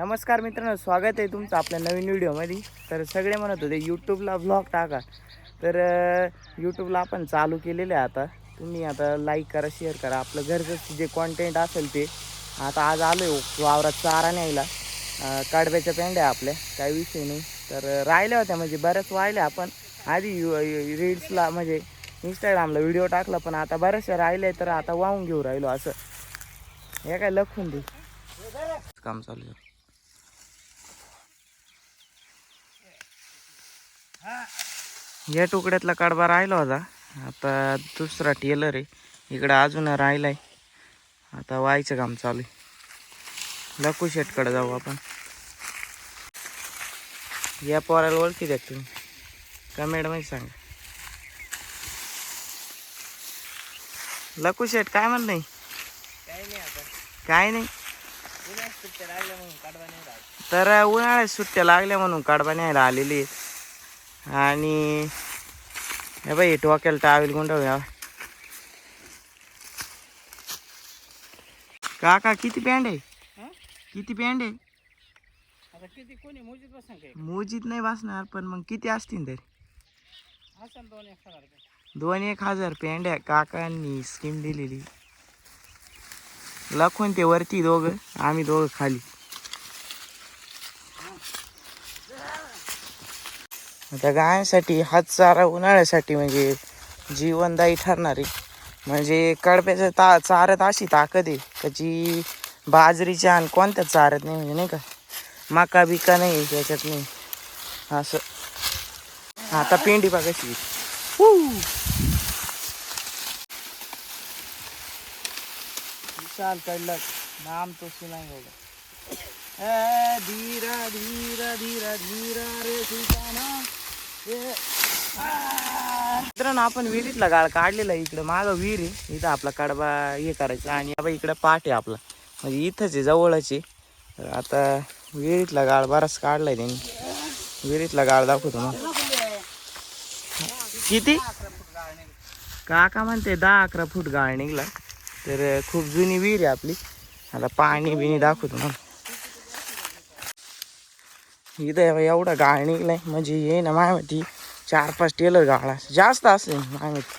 नमस्कार मित्रांनो स्वागत आहे तुमचं आपल्या नवीन व्हिडिओमध्ये. तर सगळे म्हणत होते यूट्यूबला व्लॉग टाका. तर यूट्यूबला आपण चालू केलेलं आहे आता. तुम्ही आता लाईक करा शेअर करा. आपलं घरचं जे कॉन्टेंट असेल ते. आता आज आलो आहे वावरात चारा न्यायला. अं, कडब्याच्या पेंड्या आपल्या. काही विषय नाही. तर राहिल्या होत्या म्हणजे बऱ्याच वाहिल्या आपण. आधी रील्सला म्हणजे इंस्टाग्रामला व्हिडिओ टाकला पण आता बऱ्याचशा राहिल्या तर आता वाहून घेऊ राहिलो असं. हे काय लखून दे. काम चालू या तुकड्यातला कडबा राहिला होता. आता दुसरा टेलर आहे. इकडं अजून राहिलाय. आता व्हायचं काम चालू आहे. लकू शेटकडे जाऊ आपण. या पोराला ओळखी द्या तुम्ही. कमेंटमध्ये सांगा. लकू शेट काय म्हणलं? नाही काही नाही आता. काय नाही. तर उन्हाळ्यात सुट्ट्या लागल्या म्हणून कडबा न्यायला आलेली आहेत. आणि हे बाई टोक्याला टावेल गुंडवूया काका किती पॅन्ट आहे? किती पॅन्ट आहे? आता किती कोणी मोजीत बसन काय? मोजीत नाही बसणार पण मग किती असतील तरी. दोन एक हजार दोन एक हजार आहे. काकांनी स्कीम दिलेली. लखून ते वरती दोघं आम्ही दोघं खाली. आता गायांसाठी हात चारा उन्हाळ्यासाठी म्हणजे जीवनदायी ठरणारी म्हणजे कडप्याच्या ता चाऱ्यात अशी ताकद आहे त्याची बाजरीच्या आणि कोणत्याच चाऱ्यात नाही म्हणजे नाही का? मका बिका नाही त्याच्यात नाही. असं. आता पेंडी बघ कशी विशाल नाम तो ए धीरा धीरा धीरा धीरा रे सुलताना. मित्रांनो आपण विहिरीतला गाळ काढलेला आहे. इकडं मागं विहीर आहे. इथं आपला कडबा हे करायचा आणि आता इकडं पाठ आहे आपला. म्हणजे इथंच आहे जवळच आहे. तर आता विहिरीतला गाळ बराच काढलाय त्यांनी. विहिरीतला गाळ दाखवतो मग. किती? काका म्हणते दहा अकरा फूट गाळ निघला. तर खूप जुनी विहीर आहे आपली. आता पाणी बिणी दाखवतो मग. इथं म्हणजे हे बघ, एवढा गाळ निघलाय. म्हणजे ये ना माय माहिती चार पाच टेलर गाळा जास्त असेल माय माहिती.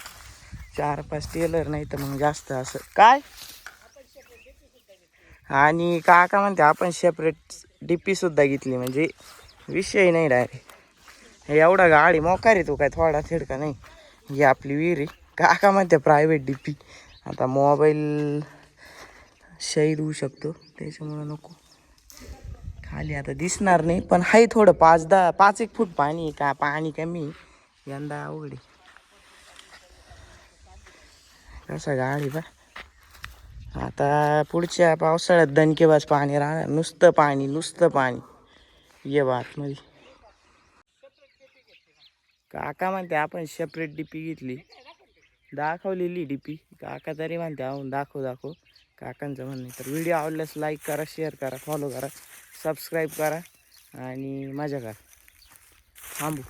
चार पाच टेलर नाही तर मग जास्त असं. काय? आणि काका म्हणते आपण सेपरेट डिप्पीसुद्धा घेतली. म्हणजे विषय नाही डायरेक्ट हे एवढा गाडी मोकार आहे तो काय थोडा थिडका नाही. ही आपली विहीर आहे. काका म्हणते प्रायव्हेट डीपी आता मोबाईल शहीद होऊ शकतो. त्याच्यामुळं नको. खाली आता दिसणार नाही पण आहे थोडं पाच दहा पाच एक फूट पाणी का? पाणी कमी यंदा अवघड आहे. कसा गाडी बा. आता पुढच्या पावसाळ्यात दणकेबाज पाणी राहणार. नुसतं पाणी नुसतं पाणी. ये बात काका म्हणते आपण सेपरेट डिपी घेतली. दाखवलेली डीपी काका तरी म्हणते अहो दाखव दाखव. काकांचं म्हणणं तर व्हिडिओ आवडल्यास लाईक करा शेअर करा फॉलो करा सबस्क्राईब करा आणि मजा करा. थांबू.